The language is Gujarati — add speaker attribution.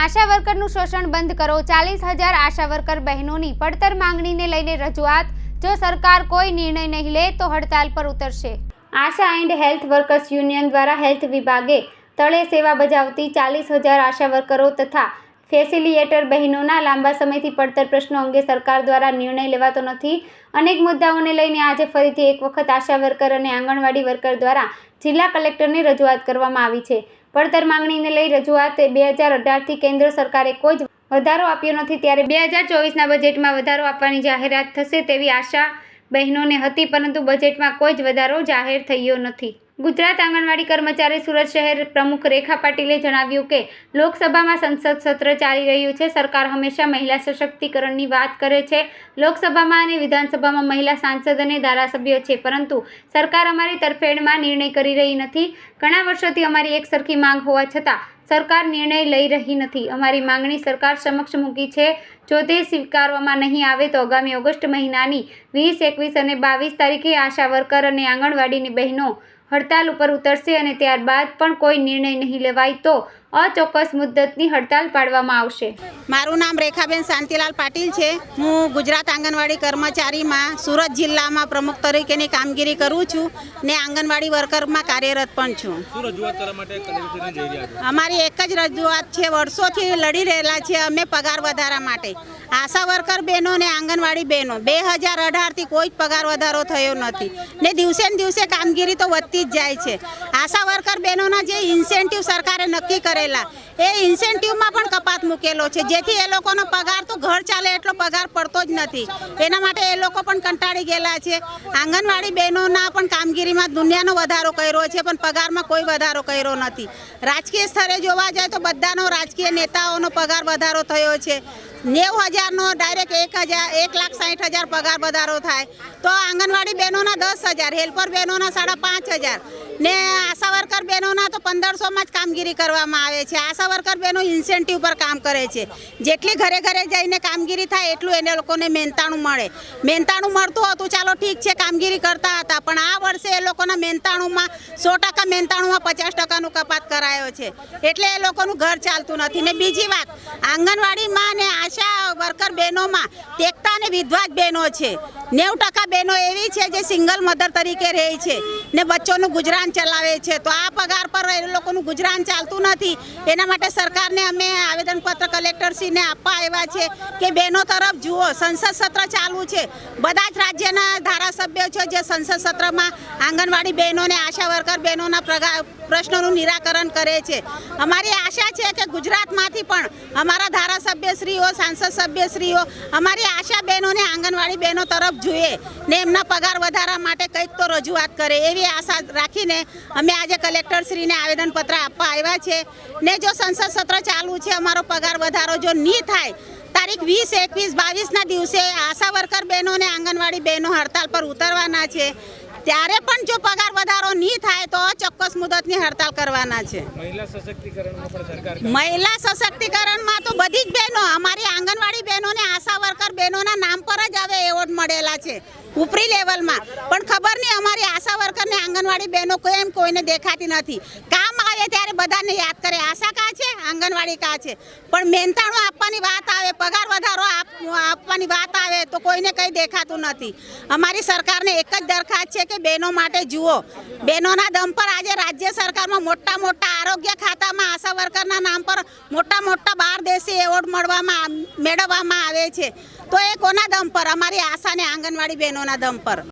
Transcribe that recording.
Speaker 1: આશા વર્કરનું શોષણ બંધ કરો. ચાલીસ હજાર આશા વર્કર બહેનોની પડતર માંગણીને લઈને રજૂઆત. જો સરકાર કોઈ નિર્ણય નહીં લે, તો હડતાલ પર ઉતરશે. ASHA and health workers union દ્વારા હેલ્થ વિભાગે તળે સેવા બજાવતી ચાલીસ હજાર આશા વર્કરો તથા ફેસિલિએટર બહેનોના લાંબા સમયથી પડતર પ્રશ્નો અંગે સરકાર દ્વારા નિર્ણય લેવાતો નથી. અનેક મુદ્દાઓને લઈને આજે ફરીથી એક વખત આશા વર્કર અને આંગણવાડી વર્કર દ્વારા જિલ્લા કલેક્ટરને રજૂઆત કરવામાં આવી છે. પડતર માંગણીને લઈ રજૂઆત બે હજાર અઢારથી કેન્દ્ર સરકારે કોઈ જ વધારો આપ્યો નથી. ત્યારે બે હજાર ચોવીસના બજેટમાં વધારો આપવાની જાહેરાત થશે તેવી આશા બહેનોને હતી, પરંતુ બજેટમાં કોઈ જ વધારો જાહેર થયો નથી. ગુજરાત આંગણવાડી કર્મચારી સુરત શહેર પ્રમુખ રેખા પાટીલે જણાવ્યું કે, લોકસભામાં સંસદ સત્ર ચાલી રહ્યું છે. સરકાર હંમેશા મહિલા સશક્તિકરણની વાત કરે છે. લોકસભામાં અને વિધાનસભામાં મહિલા સાંસદ અને ધારાસભ્યો છે, પરંતુ સરકાર અમારી તરફેણમાં નિર્ણય કરી રહી નથી. ઘણા વર્ષોથી અમારી એક સરખી માંગ હોવા છતાં સરકાર નિર્ણય લઈ રહી નથી. અમારી માંગણી સરકાર સમક્ષ મૂકી છે. જો તે સ્વીકારવામાં નહીં આવે તો આગામી ઓગસ્ટ મહિનાની વીસ, એકવીસ અને બાવીસ તારીખે આશા વર્કર અને આંગણવાડીની બહેનો હડતાલ ઉપર ઉતરશે અને ત્યારબાદ પણ કોઈ નિર્ણય નહીં લેવાય તો અચોક્કસ મુદ્દતની હડતાલ પાડવામાં આવશે.
Speaker 2: મારું નામ રેખાબેન શાંતિલાલ પાટીલ છે. હું ગુજરાત આંગણવાડી કર્મચારીમાં સુરત જિલ્લામાં પ્રમુખ તરીકેની કામગીરી કરું છું ને આંગણવાડી વર્કરમાં કાર્યરત પણ છું.
Speaker 3: શું રજૂઆત કરવા માટે કલેક્ટરને જઈ રહ્યા છો?
Speaker 2: અમારી એક જ રજૂઆત છે વર્ષોથી લડી રહેલા છે અમે પગાર વધારા માટે. આશા વર્કર બહેનો ને આંગણવાડી બહેનો બે હજાર અઢારથી કોઈ જ પગાર વધારો થયો નથી ને દિવસે ને દિવસે કામગીરી તો વધતી જ જાય છે. આશા વર્કર બહેનોના જે ઇન્સેન્ટિવ સરકારે નક્કી કરેલા. એ ઇન્સેન્ટિવમાં પણ કપાત મૂકેલો છે. જેથી એ લોકોનો પગાર તો ઘર ચાલે એટલો પગાર પડતો જ નથી. એના માટે એ લોકો પણ કંટાળી ગયેલા છે. આંગણવાડી બહેનોના પણ કામગીરીમાં દુનિયાનો વધારો કર્યો છે, પણ પગારમાં કોઈ વધારો કર્યો નથી. રાજકીય સ્તરે જોવા જાય તો બધાનો રાજકીય નેતાઓનો પગાર વધારો થયો છે. નેવું હજારનો ડાયરેક્ટ એક હજાર, એક લાખ સાઠ હજાર પગાર વધારો થાય. તો આંગણવાડી બહેનોના દસ હજાર, હેલ્પર બહેનોના સાડા પાંચ હજાર. ને આશા વર્કર બહેનોના તો પંદરસોમાં જ કામગીરી કરવામાં આવે છે. આશા વર્કર બહેનો ઇન્સેન્ટિવ પર કામ કરે છે. જેટલી ઘરે ઘરે જઈને કામગીરી થાય એટલું એને લોકોને મહેનતાણું મળે. મહેનતાણું મળતું હતું, ચાલો ઠીક છે, કામગીરી કરતા હતા. પણ આ વર્ષે એ લોકોના મહેનતાણુંમાં સો ટકા મહેનતાણુંમાં પચાસ ટકાનું કપાત કરાયો છે. એટલે એ લોકોનું ઘર ચાલતું નથી. ને બીજી વાત, આંગણવાડીમાં ને આશા વર્કર બહેનોમાં એકતા અને વિધવા જ બહેનો છે. નેવું ટકા બહેનો એવી છે જે સિંગલ મધર તરીકે રહે છે ને બચ્ચોનું ગુજરાન ચલાવે છે. તો આ પગાર પર એ લોકોનું ગુજરાન ચાલતું નથી. એના માટે સરકારને અમે આવેદનપત્ર કલેક્ટરશ્રીને આપવા આવ્યા છે કે બહેનો તરફ જુઓ, સંસદ સત્ર ચાલુ છે. બધા જ રાજ્યના ધારાસભ્યો છે જે સંસદ સત્રમાં આંગણવાડી બહેનોને આશા વર્કર બહેનોના પ્રશ્નોનું નિરાકરણ કરે છે. અમારી આશા છે કે ગુજરાતમાંથી પણ અમારા ધારાસભ્યશ્રીઓ, સાંસદ સભ્યશ્રીઓ, અમારી આશા બહેનોને આંગણવાડી બહેનો તરફ જોઈએ ને એમના પગાર વધારા માટે કંઈક તો રજૂઆત કરે એવી આશા રાખીને અમે આજે કલેક્ટરશ્રીને આવેદનપત્ર આપવા આવ્યા છે. ને જો સંસદ સત્ર ચાલુ છે, અમારો પગાર વધારો જો નહીં થાય, તારીખ વીસ, એકવીસ, બાવીસના દિવસે આશા વર્કર બહેનો અને આંગણવાડી બહેનો હડતાલ પર ઉતરવાના છે. ત્યારે પણ જો પગાર વધારો નહીં થાય તો ચોક્કસ મુદતની હડતાલ કરવાના છે.
Speaker 3: મહિલા સશક્તિકરણમાં
Speaker 2: તો બધી જ બહેનો અમારી આંગણવાડી બહેનોને આશા વર્કર બહેનોના નામ પર જ હવે એવોર્ડ મળેલા છે ઉપરી લેવલમાં. પણ ખબર નહીં અમારી આશા વર્કરને આંગણવાડી બહેનો એમ કોઈને દેખાતી નથી. કામ આવે ત્યારે બધાને યાદ કરે. આશા કા આંગણવાડી કા છે. પણ મહેનતાણું આપવાની વાત આવે, પગાર વધારો આપ- આપવાની વાત આવે તો કોઈને કંઈ દેખાતું નથી. અમારી સરકારને એક જ દરખાસ્ત છે કે બહેનો માટે જુઓ. બહેનોના દમ પર આજે રાજ્ય સરકારમાં મોટા મોટા આરોગ્ય ખાતામાં આશા વર્કરના નામ પર મોટા મોટા બાર દેશી એવોર્ડ મળવામાં, મેળવવામાં આવે છે. તો એ કોના દમ પર? અમારી આશાને આંગણવાડી બહેનોના દમ પર.